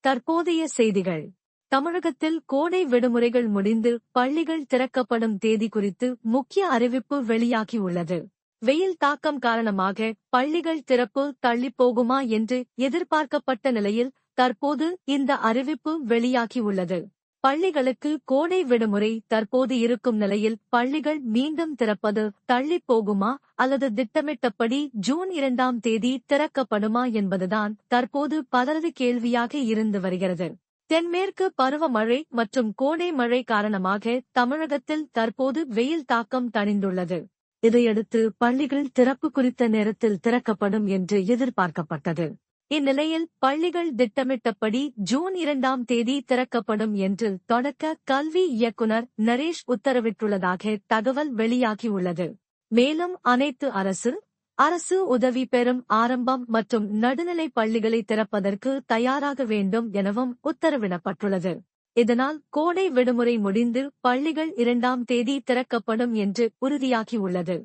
தற்போதைய செய்திகள். தமிழகத்தில் கோடை விடுமுறைகள் முடிந்து பள்ளிகள் திறக்கப்படும் தேதி குறித்து முக்கிய அறிவிப்பு வெளியாகியுள்ளது. வெயில் தாக்கம் காரணமாக பள்ளிகள் திறப்பு தள்ளிப் போகுமா என்று எதிர்பார்க்கப்பட்ட நிலையில் தற்போது இந்த அறிவிப்பு வெளியாகியுள்ளது. பள்ளிகளுக்கு கோடை விடுமுறை தற்போது இருக்கும் நிலையில் பள்ளிகள் மீண்டும் திறப்பது தள்ளிப் போகுமா அல்லது திட்டமிட்டபடி ஜூன் இரண்டாம் தேதி திறக்கப்படுமா என்பதுதான் தற்போது பலரது கேள்வியாக இருந்து வருகிறது. தென்மேற்கு பருவமழை மற்றும் கோடை மழை காரணமாக தமிழகத்தில் தற்போது வெயில் தாக்கம் தணிந்துள்ளது. இதையடுத்து பள்ளிகள் திறப்பு குறித்த நேரத்தில் திறக்கப்படும் என்று எதிர்பார்க்கப்பட்டது. இந்நிலையில் பள்ளிகள் திட்டமிட்டபடி ஜூன் இரண்டாம் தேதி திறக்கப்படும் என்று தொடக்க கல்வி இயக்குனர் நரேஷ் உத்தரவிட்டுள்ளதாக தகவல் வெளியாகியுள்ளது. மேலும் அனைத்து அரசு அரசு உதவி பெறும் ஆரம்பம் மற்றும் நடுநிலை பள்ளிகளை திறப்பதற்கு தயாராக வேண்டும் எனவும் உத்தரவிடப்பட்டுள்ளது. இதனால் கோடை விடுமுறை முடிந்து பள்ளிகள் இரண்டாம் தேதி திறக்கப்படும் என்று உறுதியாகியுள்ளது.